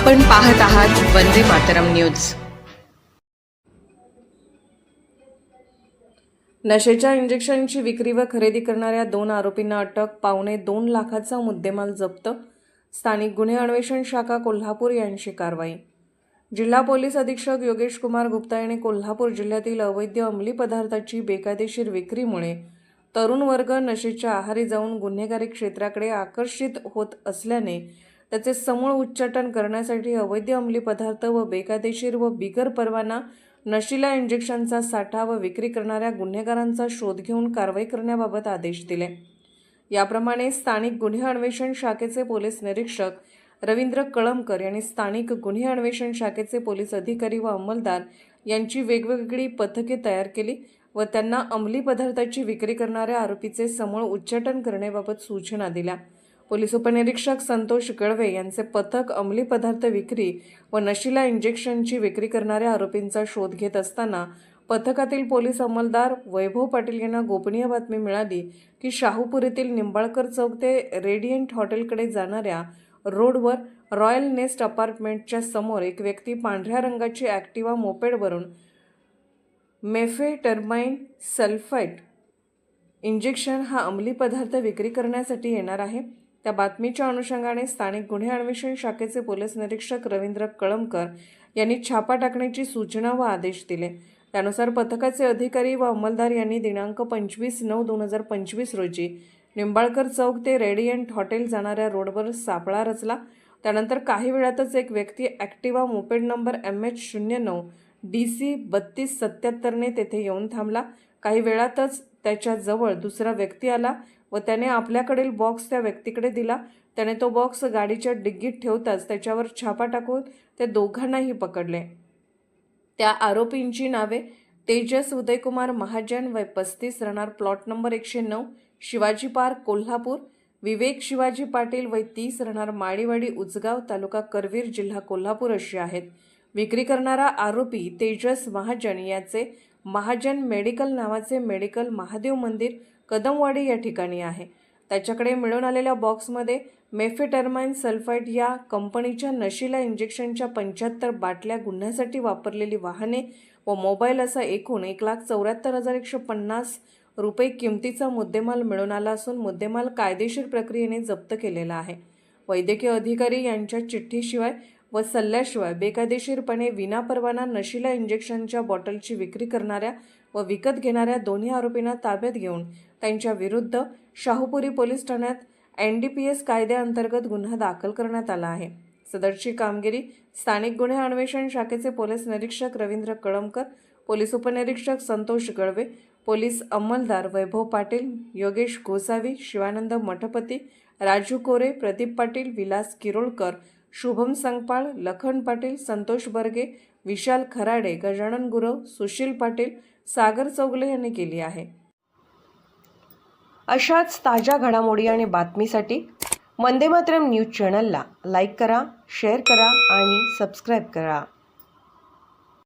आपण पाहत आहात वंदे मातरम न्यूज. नशेच्या इंजेक्शनची विक्री व खरेदी करणाऱ्या दोन आरोपींना अटक पावणे दोन लाखाचा मुद्देमाल जप्त स्थानिक गुन्हे अन्वेषण शाखा कोल्हापूर यांची कारवाई. जिल्हा पोलीस अधीक्षक योगेश कुमार गुप्ता यांनी कोल्हापूर जिल्ह्यातील अवैध अंमली पदार्थाची बेकायदेशीर विक्रीमुळे तरुण वर्ग नशेच्या आहारी जाऊन गुन्हेगारी क्षेत्राकडे आकर्षित होत असल्याने त्याचे समूळ उच्चाटन करण्यासाठी अवैध अंमली पदार्थ व बेकायदेशीर व बिगर परवाना नशिला इंजेक्शनचा साठा व विक्री करणाऱ्या गुन्हेगारांचा शोध घेऊन कारवाई करण्याबाबत आदेश दिले. याप्रमाणे स्थानिक गुन्हे अन्वेषण शाखेचे पोलीस निरीक्षक रवींद्र कळमकर यांनी स्थानिक गुन्हे अन्वेषण शाखेचे पोलीस अधिकारी व अंमलदार यांची वेगवेगळी पथके तयार केली व त्यांना अंमली पदार्थाची विक्री करणाऱ्या आरोपीचे समूळ उच्चाटन करण्याबाबत सूचना दिल्या. पोलीस उपनिरीक्षक संतोष कळवे यांचे पथक अंमली पदार्थ विक्री व नशिला इंजेक्शनची विक्री करणाऱ्या आरोपींचा शोध घेत असताना पथकातील पोलीस अंमलदार वैभव पाटील यांना गोपनीय बातमी मिळाली की शाहूपुरीतील निंबाळकर चौक ते रेडियंट हॉटेलकडे जाणाऱ्या रोडवर रॉयल नेस्ट अपार्टमेंटच्या समोर एक व्यक्ती पांढऱ्या रंगाची ॲक्टिवा मोपेडवरून मेफे टर्माइन सल्फाईट इंजेक्शन हा अंमली पदार्थ विक्री करण्यासाठी येणार आहे. त्या बातमीच्या अनुषंगाने स्थानिक गुन्हे अन्वेषण शाखेचे पोलीस निरीक्षक रवींद्र कळमकर यांनी छापा टाकण्याची सूचना व आदेश दिले. त्यानुसार पथकाचे अधिकारी व अंमलदार यांनी दिनांक पंचवीस नऊ दोन हजार पंचवीस रोजी निंबाळकर चौक ते रेडियंट हॉटेल जाणाऱ्या रोडवर सापळा रचला. त्यानंतर काही वेळातच एक व्यक्ती Activa moped number M H शून्य नऊ डी सी बत्तीस सत्याहत्तरने तेथे येऊन थांबला. काही वेळातच त्याच्याजवळ दुसरा व्यक्ती आला. व त्याने आपल्याकडील बॉक्स त्या व्यक्तीकडे दिला. त्याने तो बॉक्स गाडीच्या डिग्गीत ठेवताच त्याच्यावर छापा टाकून ते दोघांनाही पकडले. त्या आरोपींची नावे तेजस उदयकुमार महाजन वय पस्तीस राहणार प्लॉट नंबर एकशे नऊ शिवाजी पार्क कोल्हापूर. विवेक शिवाजी पाटील वय तीस राहणार माळीवाडी उचगाव तालुका करवीर जिल्हा कोल्हापूर अशी आहेत. विक्री करणारा आरोपी तेजस महाजन याचे महाजन मेडिकल नावाचे मेडिकल महादेव मंदिर कदमवाडी या ठिकाणी आहे. त्याच्याकडे मिळून आलेल्या बॉक्समध्ये मेफेटर्माइन सल्फाईट या कंपनीच्या नशिला इंजेक्शनच्या पंच्याहत्तर बाटल्या गुन्ह्यासाठी वापरलेली वाहने व मोबाईल असा एकूण एक लाख चौऱ्याहत्तर हजार एकशे पन्नास रुपये किमतीचा मुद्देमाल मिळून आला असून मुद्देमाल कायदेशीर प्रक्रियेने जप्त केलेला आहे. वैद्यकीय अधिकारी यांच्या चिठ्ठीशिवाय व सल्ल्याशिवाय बेकायदेशीरपणे विनापरवाना नशिला इंजेक्शनच्या बॉटलची विक्री करणाऱ्या व विकत घेणाऱ्या दोन्ही आरोपींना ताब्यात घेऊन त्यांच्या विरुद्ध शाहूपुरी पोलीस ठाण्यात एन डी पी एस कायद्याअंतर्गत गुन्हा दाखल करण्यात आला आहे. सदरची कामगिरी स्थानिक गुन्हे अन्वेषण शाखेचे पोलीस निरीक्षक रवींद्र कळमकर पोलीस उपनिरीक्षक संतोष गळवे पोलीस अंमलदार वैभव पाटील योगेश गोसावी शिवानंद मठपती राजू कोरे प्रदीप पाटील विलास किरोळकर शुभम संगपाळ लखन पाटील संतोष बर्गे विशाल खराडे गजानन गुरव सुशील पाटील सागर चौगले यांनी केली आहे. अशाच ताज्या घडामोडी आणि बातमीसाठी वंदे मातरम न्यूज चॅनलला लाईक करा शेअर करा आणि सबस्क्राईब करा.